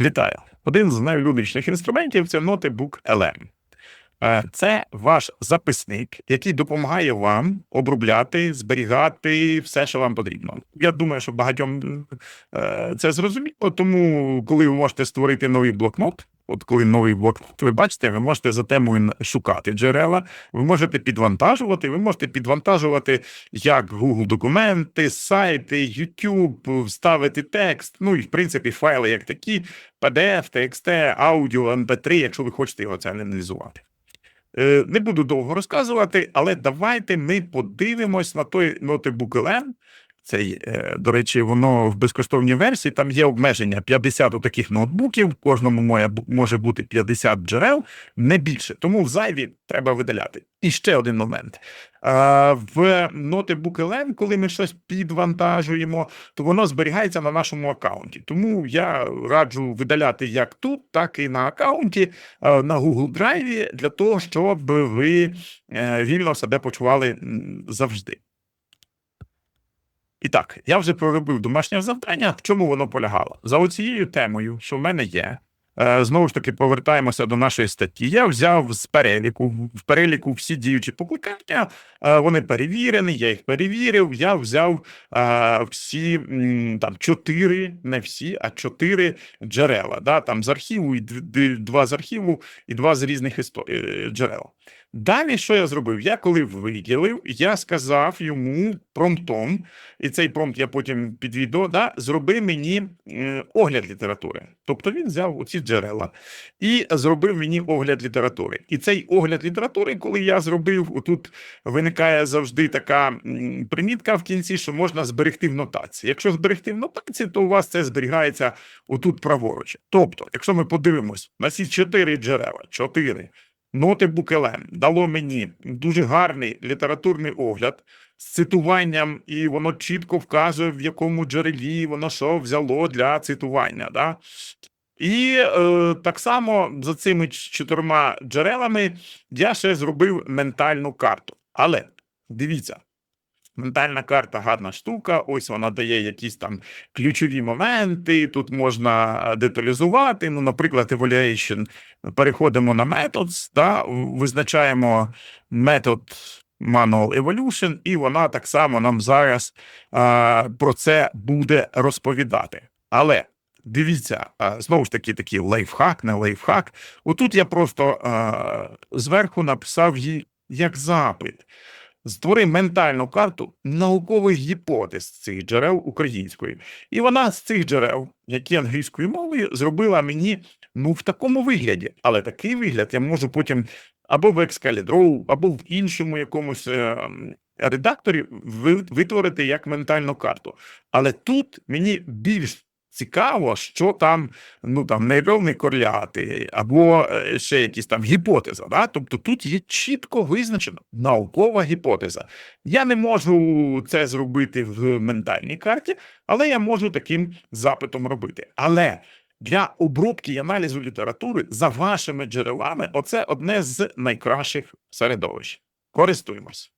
Вітаю! Один з найулюбленіших інструментів це ноутбук LM. Е, Це ваш записник, який допомагає вам обробляти, зберігати все, що вам потрібно. Я думаю, що багатьом е, це зрозуміло, тому коли ви можете створити новий блокнот, от коли новий блокнот, ви бачите, ви можете за темою шукати джерела, ви можете підвантажувати, ви можете підвантажувати як Google документи, сайти, YouTube, вставити текст, ну і в принципі файли як такі, PDF, TXT, аудіо, MP3, якщо ви хочете його це аналізувати. Е, Не буду довго розказувати, але давайте ми подивимось на той ноутбук LM. Цей, е, до речі, воно в безкоштовній версії. Там є обмеження 50 таких ноутбуків. В кожному моє може бути 50 джерел, не більше. Тому в зайві треба видаляти. І ще один момент. В ноутбук LM, коли ми щось підвантажуємо, то воно зберігається на нашому аккаунті. Тому я раджу видаляти як тут, так і на аккаунті на Google Drive для того, щоб ви е, вільно себе почували завжди. І так, я вже проробив домашнє завдання. В чому воно полягало? За оцією темою, що в мене є. е, Знову ж таки, повертаємося до нашої статті. Я взяв з переліку в переліку всі діючі покликання. е, Вони перевірені, я їх перевірив. Я взяв е, всі там чотири, не всі, а чотири джерела. Да? Там з архіву, і два з архіву, і два з різних істо- е, джерел. Далі, що я зробив? Я коли виділив, я сказав йому промптом, і цей промпт я потім під відео, да, зроби мені е, огляд літератури. Тобто він взяв оці джерела і зробив мені огляд літератури. І цей огляд літератури, коли я зробив, тут виникає завжди така примітка в кінці, що можна зберегти в нотації. Якщо зберегти в нотації, то у вас це зберігається отут праворуч. Тобто, якщо ми подивимось на ці чотири джерела, чотири. Ноутбук Букеле дало мені дуже гарний літературний огляд з цитуванням, і воно чітко вказує, в якому джерелі воно що взяло для цитування. Да? І е, так само за цими чотирма джерелами я ще зробив ментальну карту. Але дивіться, ментальна карта гарна штука. Ось вона дає якісь там ключові моменти. Тут можна деталізувати. Ну, наприклад, evaluation. Переходимо на methods, да, визначаємо метод Manual Evolution, і вона так само нам зараз а, про це буде розповідати. Але дивіться, а, знову ж таки, такий лайфхак, не лайфхак. Отут я просто а, зверху написав їй як запит. Створи ментальну карту наукових гіпотез цих джерел української. І вона з цих джерел, які англійською мовою, зробила мені ну в такому вигляді. Але такий вигляд я можу потім або в Excalibur, або в іншому якомусь е, редакторі ви- витворити як ментальну карту. Але тут мені більш цікаво, що там, ну там нейронні корляти, або е, ще якісь там гіпотеза. Да? Тобто тут є чітко визначено наукова гіпотеза. Я не можу це зробити в ментальній карті, але я можу таким запитом робити. Але для обробки і аналізу літератури за вашими джерелами, оце одне з найкращих середовищ. Користуємось.